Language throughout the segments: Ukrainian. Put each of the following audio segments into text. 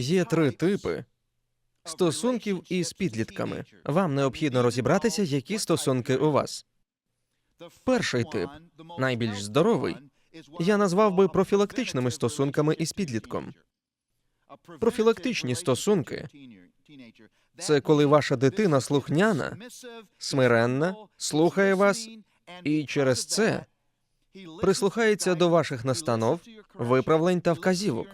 Є три типи стосунків із підлітками. Вам необхідно розібратися, які стосунки у вас. Перший тип, найбільш здоровий, я назвав би профілактичними стосунками із підлітком. Профілактичні стосунки це коли ваша дитина слухняна, смиренна, слухає вас і через це прислухається до ваших настанов, виправлень та вказівок.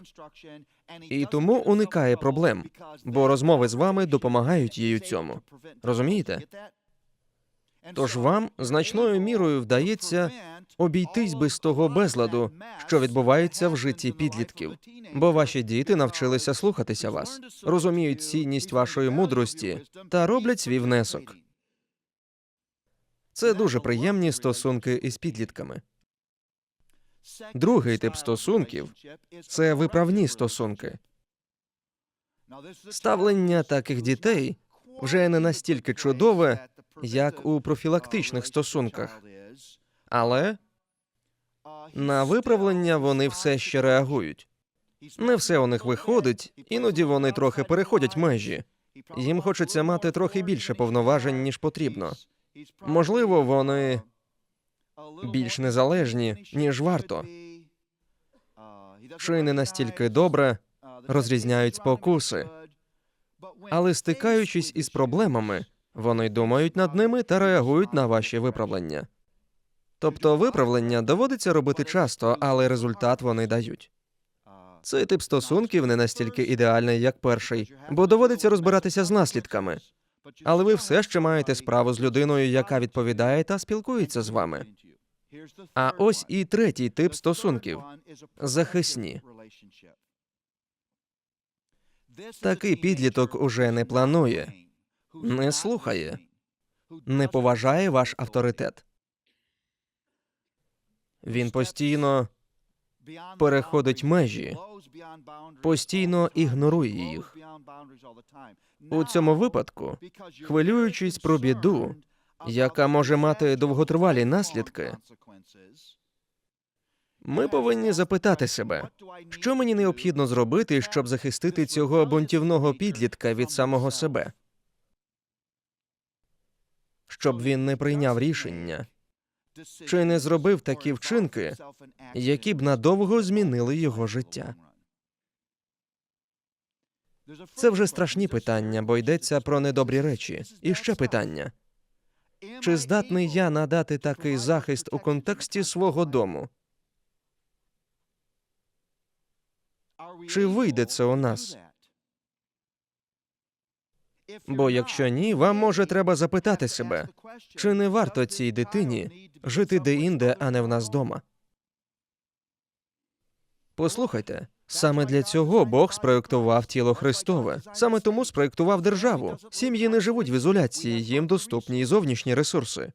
І тому уникає проблем, бо розмови з вами допомагають їй у цьому. Розумієте? Тож вам значною мірою вдається обійтись без того безладу, що відбувається в житті підлітків, бо ваші діти навчилися слухатися вас, розуміють цінність вашої мудрості та роблять свій внесок. Це дуже приємні стосунки із підлітками. Другий тип стосунків це виправні стосунки. Ставлення таких дітей вже не настільки чудове, як у профілактичних стосунках, але на виправлення вони все ще реагують. Не все у них виходить, іноді вони трохи переходять межі. Їм хочеться мати трохи більше повноважень, ніж потрібно. Можливо, вони більш незалежні, ніж варто, чи не настільки добре розрізняють спокуси. Але стикаючись із проблемами, вони думають над ними та реагують на ваші виправлення. Тобто виправлення доводиться робити часто, але результат вони дають. Цей тип стосунків не настільки ідеальний, як перший, бо доводиться розбиратися з наслідками. Але ви все ще маєте справу з людиною, яка відповідає та спілкується з вами. А ось і третій тип стосунків захисні. Такий підліток уже не планує, не слухає, не поважає ваш авторитет. Він постійно переходить межі, постійно ігнорує їх. У цьому випадку, хвилюючись про біду, яка може мати довготривалі наслідки, ми повинні запитати себе, що мені необхідно зробити, щоб захистити цього бунтівного підлітка від самого себе, щоб він не прийняв рішення, чи не зробив такі вчинки, які б надовго змінили його життя. Це вже страшні питання, бо йдеться про недобрі речі. І ще питання: чи здатний я надати такий захист у контексті свого дому? Чи вийде це у нас? Бо якщо ні, вам може треба запитати себе, чи не варто цій дитині жити де-інде, а не в нас дома? Послухайте, саме для цього Бог спроєктував тіло Христове. Саме тому спроєктував державу. Сім'ї не живуть в ізоляції, їм доступні і зовнішні ресурси.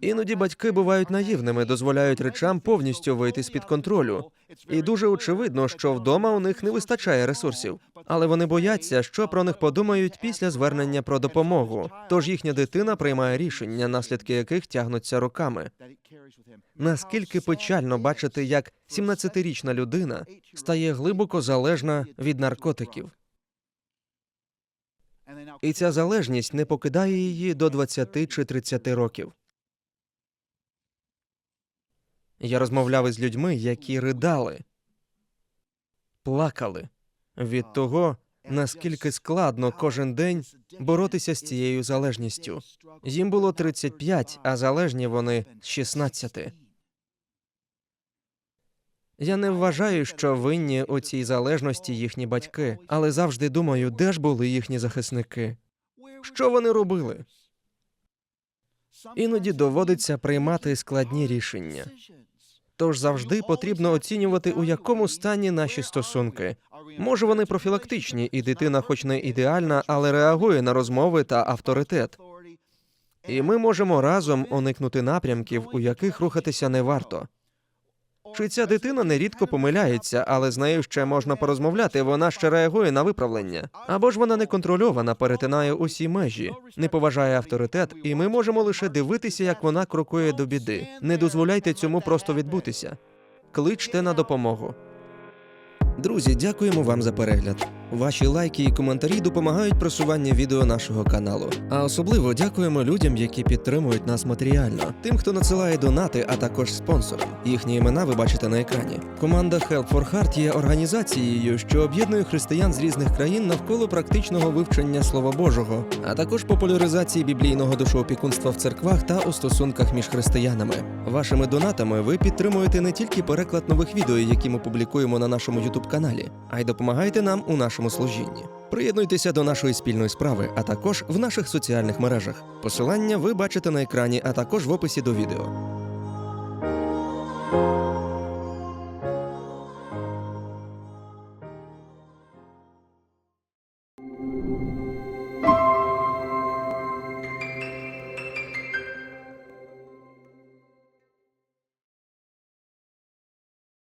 Іноді батьки бувають наївними, дозволяють речам повністю вийти з під контролю. І дуже очевидно, що вдома у них не вистачає ресурсів, але вони бояться, що про них подумають після звернення про допомогу. Тож їхня дитина приймає рішення, наслідки яких тягнуться роками. Наскільки печально бачити, як 17-річна людина стає глибоко залежна від наркотиків. І ця залежність не покидає її до 20 чи 30 років. Я розмовляв із людьми, які ридали, плакали від того, наскільки складно кожен день боротися з цією залежністю. Їм було 35, а залежні вони з 16. Я не вважаю, що винні у цій залежності їхні батьки, але завжди думаю, де ж були їхні захисники. Що вони робили? Іноді доводиться приймати складні рішення. Тож завжди потрібно оцінювати, у якому стані наші стосунки. Може, вони профілактичні, і дитина, хоч не ідеальна, але реагує на розмови та авторитет. І ми можемо разом уникнути напрямків, у яких рухатися не варто. Чи ця дитина нерідко помиляється, але з нею ще можна порозмовляти, вона ще реагує на виправлення. Або ж вона неконтрольована, перетинає усі межі, не поважає авторитет, і ми можемо лише дивитися, як вона крокує до біди. Не дозволяйте цьому просто відбутися. Кличте на допомогу. Друзі, дякуємо вам за перегляд. Ваші лайки і коментарі допомагають просуванню відео нашого каналу. А особливо дякуємо людям, які підтримують нас матеріально, тим, хто надсилає донати, а також спонсорам. Їхні імена ви бачите на екрані. Команда Help for Heart є організацією, що об'єднує християн з різних країн навколо практичного вивчення Слова Божого, а також популяризації біблійного душоопікунства в церквах та у стосунках між християнами. Вашими донатами ви підтримуєте не тільки переклад нових відео, які ми публікуємо на нашому youtube каналі, а й допомагаєте нам у нашому служінні. Приєднуйтеся до нашої спільної справи, а також в наших соціальних мережах. Посилання ви бачите на екрані, а також в описі до відео.